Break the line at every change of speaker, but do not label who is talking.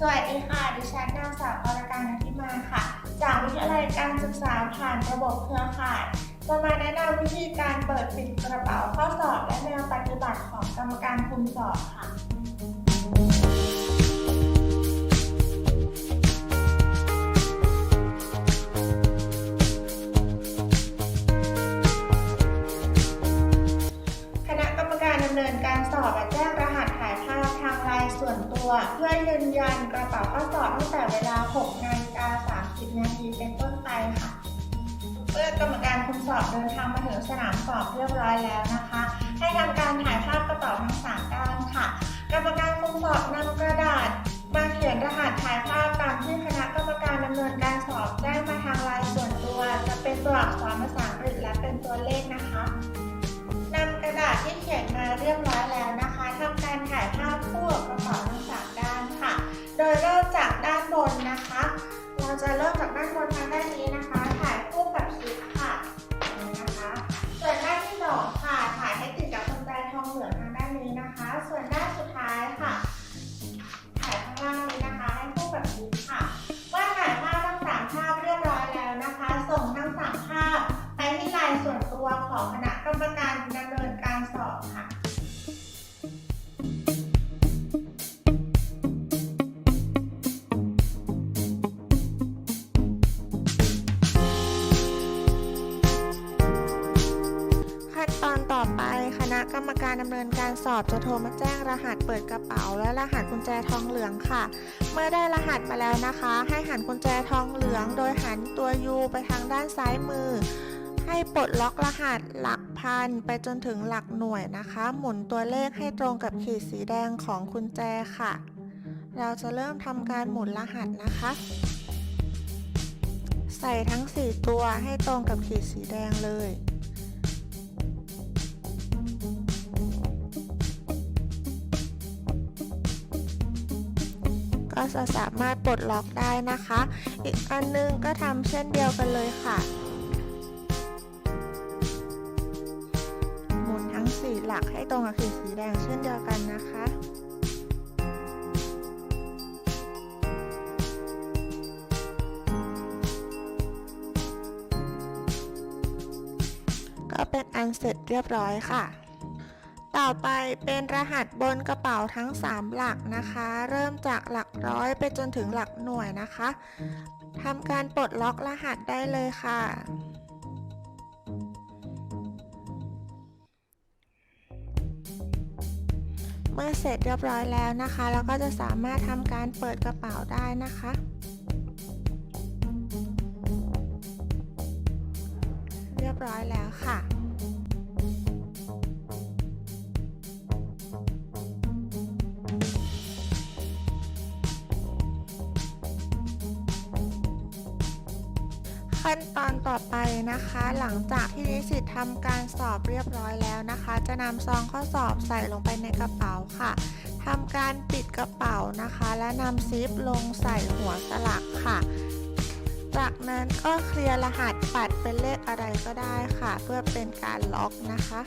สวัสดีค่ะ ดิฉันนางสาวอรการนันทิมาค่ะ จากวิทยาลัยการศึกษาผ่านระบบเครือข่ายจะมาแนะนำวิธีการเปิดปิดกระเป๋าข้อสอบและแนวปฏิบัติของกรรมการคุมสอบค่ะ วเพื่อยืนยันกระเป๋าข้อสอบตั้งแต่เวลา 6 นาฬิกา 30 นาทีเป็นต้นไปค่ะ เมื่อกรรมการคุมสอบเดินทางมาถึงสนามสอบเรียบร้อยแล้วนะคะ ให้ทำการถ่ายภาพกระเป๋าทั้งสามด้านค่ะ กรรมการคุมสอบนำกระดาษ มาเขียนรหัสถ่ายภาพตามที่คณะกรรมการดำเนินการสอบแจ้งมาทางลน์ส่วนตัว จะเป็นตัวอักษรภาษาอังกฤษและเป็นตัวเลขนะคะนำกระดาษที่เขียนมาเรียบร้อยแล้ว องค่ะถ่ายให้ติดกับคนใจทองเหลืองทางด้านนี้นะคะ ส่วนด้านสุดท้ายค่ะถ่ายข้างล่างนี้นะคะ ให้คู่กับนี้ค่ะเมื่อถ่ายภาพทั้งสามภาพเรียบร้อยแล้วนะคะ ส่งทั้งสามภาพไปที่ไลน์ส่วนตัวของคณะกรรมการดำเนินการสอบค่ะ กรรมการดำเนินการสอบจะโทรมาแจ้งรหัสเปิดกระเป๋า และรหัสกุญแจทองเหลืองค่ะ เมื่อได้รหัสมาแล้วนะคะ ให้หันกุญแจทองเหลือง โดยหันตัว U ไปทางด้านซ้ายมือ ให้ปลดล็อกรหัสหลักพันไปจนถึงหลักหน่วยนะคะ หมุนตัวเลขให้ตรงกับขีดสีแดงของกุญแจค่ะ เราจะเริ่มทำการหมุนรหัสนะคะ ใส่ทั้ง 4 ตัวให้ตรงกับขีดสีแดงเลย ก็จะสามารถปลดล็อกได้นะคะ อีกอันนึงก็ทำเช่นเดียวกันเลยค่ะหมุนทั้งสีหลักให้ตรงกับขีดสีแดงเช่นเดียวกันนะคะก็เป็นอันเสร็จเรียบร้อยค่ะ ต่อไปเป็นรหัสบนกระเป๋าทั้ง 3 หลักนะคะ เริ่มจากหลักร้อยไปจนถึงหลักหน่วยนะคะทำการปลดล็อกรหัสได้เลยค่ะเมื่อเสร็จเรียบร้อยแล้วนะคะ เราก็จะสามารถทำการเปิดกระเป๋าได้นะคะ เรียบร้อยแล้วค่ะ ขั้นตอนต่อไปนะคะ หลังจากที่นิสิตทำการสอบเรียบร้อยแล้วนะคะ จะนำซองข้อสอบใส่ลงไปในกระเป๋าค่ะทำการปิดกระเป๋านะคะ และนำซิปลงใส่หัวสลักค่ะ จากนั้นก็เคลียร์รหัสปัดเป็นเลขอะไรก็ได้ค่ะ เพื่อเป็นการล็อกนะคะ